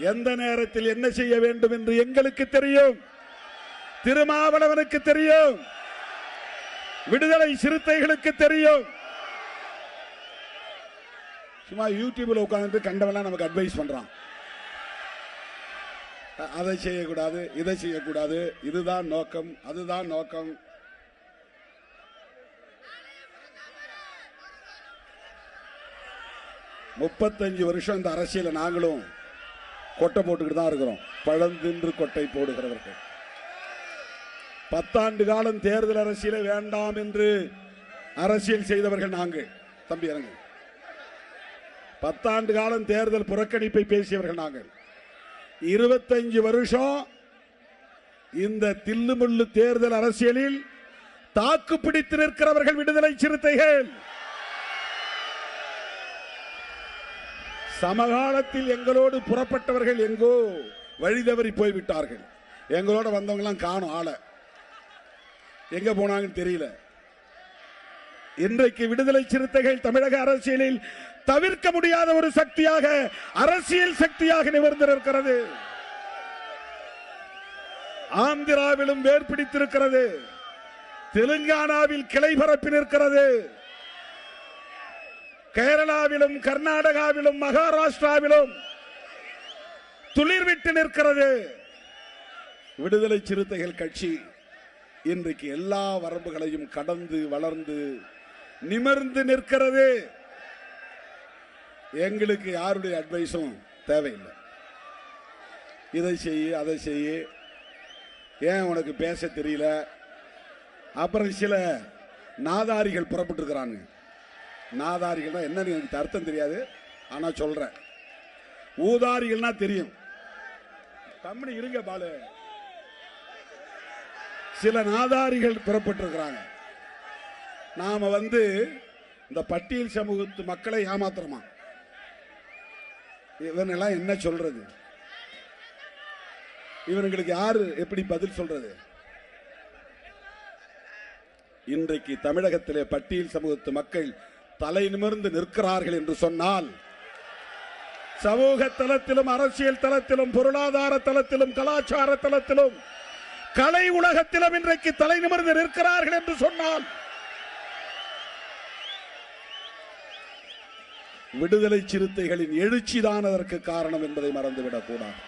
எந்த நேரத்தில் என்ன செய்ய வேண்டும் என்று எங்களுக்கு தெரியும். திருமாவளவனுக்கு தெரியும். விடுதலை சிறுத்தைகளுக்கு தெரியும். சும்மா யூடியூப்ல உட்கார்ந்து கண்டவெல்லாம் நமக்கு அட்வைஸ் பண்றான். அதை செய்யக்கூடாது இதை செய்யக்கூடாது இதுதான் நோக்கம் அதுதான் நோக்கம். முப்பத்தஞ்சு வருஷம் இந்த அரசியல நாங்களும் கொட்டை போட்டுக்கிட்டு தான் இருக்கிறோம். பழந்தின்று கொட்டை போடுகிறவர்கள். பத்தாண்டு காலம் தேர்தல் அரசியலை வேண்டாம் என்று அரசியல் செய்தவர்கள் நாங்கள். தம்பி இறங்கு. பத்தாண்டு காலம் தேர்தல் புறக்கணிப்பை பேசியவர்கள் நாங்கள். இருபத்தஞ்சு வருஷம் இந்த தில்லுமுள்ளு தேர்தல் அரசியலில் தாக்கு பிடித்து நிற்கிறவர்கள் விடுதலை சிறுத்தைகள். சமகாலத்தில் எங்களோடு புறப்பட்டவர்கள் எங்கோ வழி தவறி போய்விட்டார்கள். எங்களோட வந்தவங்களாம் காணும் ஆளை. எங்க போனாங்கன்னு தெரியல. இன்றைக்கு விடுதலை சிறுத்தைகள் தமிழக அரசியலில் தவிர்க்க முடியாத ஒரு சக்தியாக அரசியல் சக்தியாக நிமிர்ந்திருக்கிறது. ஆந்திராவிலும் வேர் பிடித்திருக்கிறது தெலுங்கானாவில் கிளை பரப்பி நிற்கிறது. கேரளாவிலும் கர்நாடகாவிலும் மகாராஷ்டிராவிலும் துளிர்விட்டு நிற்கிறது விடுதலை சிறுத்தைகள் கட்சி. இன்றைக்கு எல்லா வரம்புகளையும் கடந்து வளர்ந்து நிமிர்ந்து நிற்கிறது. எங்களுக்கு யாருடைய அட்வைஸும் தேவையில்லை. இதை செய்ய அதை செய்ய. ஏன் உனக்கு பேச தெரியல? அப்புறம் சில நாதாரிகள் புறப்பட்டு நாதாரிகள்னா என்னன்னு எனக்கு அர்த்தம் தெரியாது. ஆனா சொல்றேன். ஊதாரிகள்னா தெரியும். கம்பெனி இருங்க பாலு. சில நாதாரிகள் புறப்பட்டிருக்கிறாங்க. நாம வந்து இந்த பட்டியல் சமூகத்து மக்களை ஏமாத்துறோமா? இவனெல்லாம் என்ன சொல்றது? இவனுங்களுக்கு யாரு எப்படி பதில் சொல்றது? இன்றைக்கு தமிழகத்திலே பட்டியல் சமூகத்து மக்கள் தலை நிமிர்ந்து நிற்கிறார்கள் என்று சொன்னால் சமூக தளத்திலும் அரசியல் தளத்திலும் பொருளாதார தளத்திலும் கலாச்சார தளத்திலும் கலை உலகத்திலும் இன்றைக்கு தலை நிமிர்ந்து நிற்கிறார்கள் என்று சொன்னால் விடுதலை சிறுத்தைகளின் எழுச்சிதான் அதற்கு காரணம் என்பதை மறந்துவிடக் கூடாது.